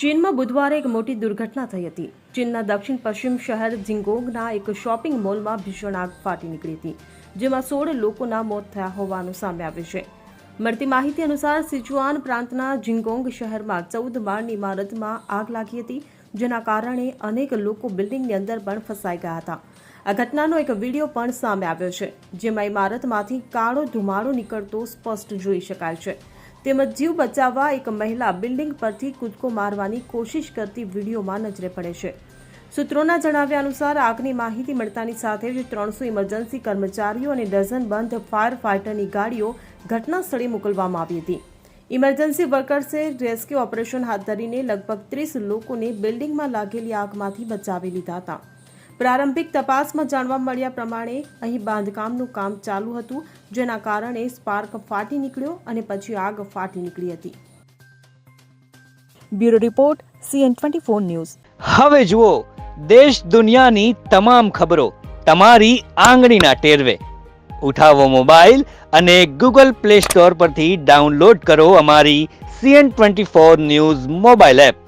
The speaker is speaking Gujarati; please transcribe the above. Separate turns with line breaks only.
ચીનમાં બુધવારે એક મોટી દુર્ઘટના થઈ હતી. ચીનના દક્ષિણ પશ્ચિમ શહેર ઝિંગોંગના એક શોપિંગ મોલમાં ભીષણ આગ ફાટી નીકળી હતી, જેમાં સોળ લોકોના મોત થયા હોવાનું સામે આવ્યું છે. મળતી માહિતી અનુસાર સિચુઆન પ્રાંતના ઝિંગોંગ શહેરમાં ચૌદ માળની ઇમારતમાં આગ લાગી હતી, જેના કારણે અનેક લોકો બિલ્ડિંગની અંદર પણ ફસાઈ ગયા હતા. આ ઘટનાનો એક વીડિયો પણ સામે આવ્યો છે, જેમાં ઇમારતમાંથી કાળો ધુમાડો નીકળતો સ્પષ્ટ જોઈ શકાય છે. તેમજ જીવ બચાવવા એક મહિલા બિલ્ડિંગ પરથી કૂદકો મારવાની કોશિશ કરતી વિડીયોમાં નજરે પડે છે. સૂત્રોના જણાવ્યા અનુસાર, આગની માહિતી મળતાની સાથે જ ત્રણસો ઇમરજન્સી કર્મચારીઓ અને ડઝન બંધ ફાયર ફાઇટરની ગાડીઓ ઘટના સ્થળે મોકલવામાં આવી હતી. ઇમરજન્સી વર્કર્સે રેસ્ક્યુ ઓપરેશન હાથ ધરીને લગભગ ત્રીસ લોકોને બિલ્ડિંગમાં લાગેલી આગમાંથી બચાવી લીધા હતા. પ્રારંભિક તપાસમાં જાણવા મળ્યા પ્રમાણે અહીં બાંધકામનું કામ ચાલુ હતું, જેના કારણે સ્પાર્ક ફાટી નીકળ્યો અને પછી આગ ફાટી નીકળી હતી.
Bureau report, CN twenty four news.
હવે જુઓ, દેશ દુનિયાની તમામ ખબરો તમારી આંગળીના ટેરવે. ઉઠાવો મોબાઈલ અને ગૂગલ પ્લે સ્ટોર પરથી ડાઉનલોડ કરો અમારી CN twenty four news mobile app.